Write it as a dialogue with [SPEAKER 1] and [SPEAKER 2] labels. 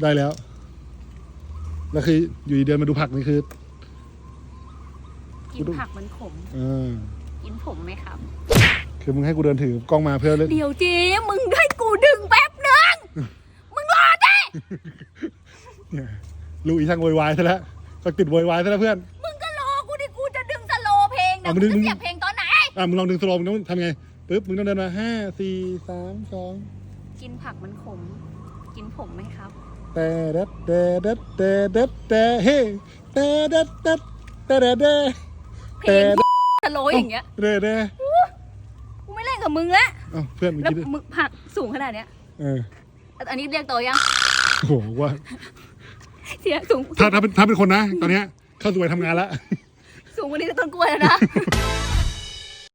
[SPEAKER 1] ได้แล้ว แล้วคืออยู่ดีเดินมาดูผักนี่คือ
[SPEAKER 2] กินผักมันขม
[SPEAKER 1] อ่า
[SPEAKER 2] กินผมไหมครับ
[SPEAKER 1] คือมึงให้กูเดินถือกล้องมาเพื่อเล่น
[SPEAKER 2] เดี๋ยวเจ๊มึงให้กูดึงแป๊บหนึ่งมึงรอดิ
[SPEAKER 1] เนี่ยลูกอีช่างโวยวายซะแล้วก็ติดโวยวายซะแล้วเพื่อน
[SPEAKER 2] มึงก็รอกูดิกูจะดึงสโลว์เพลงนะ
[SPEAKER 1] อะมึง
[SPEAKER 2] จะเสียบเพลงตอนไหน
[SPEAKER 1] อะมึงลองดึงสโลมต้องทำไง ปึ๊บมึงต้องเดินมาห้าสี่สามสอง
[SPEAKER 2] กินผักมันขม กินผมไหมครับ
[SPEAKER 1] แต่เด็ดแต่เด็ดแต่เด็ดแต่เฮ้แต่เด็ดเด็ดแต่เด็ดเด็ด
[SPEAKER 2] เพล
[SPEAKER 1] แต่
[SPEAKER 2] งสโลว์อย่างเงี้ย
[SPEAKER 1] เด็ดเด็ด
[SPEAKER 2] กูไม่เล่นกับมึงแล้ว
[SPEAKER 1] เอ้าเพื่อนมึง
[SPEAKER 2] แล้ว
[SPEAKER 1] คิดดิ
[SPEAKER 2] มึงผักสูงขนาดเนี้ย
[SPEAKER 1] เออ
[SPEAKER 2] อันนี้เรียกโตยัง
[SPEAKER 1] โอ้โหว่า
[SPEAKER 2] เสียสูง
[SPEAKER 1] ถ้าถ้าเป็นถ้าเป็นคนนะ ตอนเนี้ยเข้าสู่วัยทำงานแล้ว
[SPEAKER 2] สูงกว่านี้ก็ต้นกล้วยแล้วนะ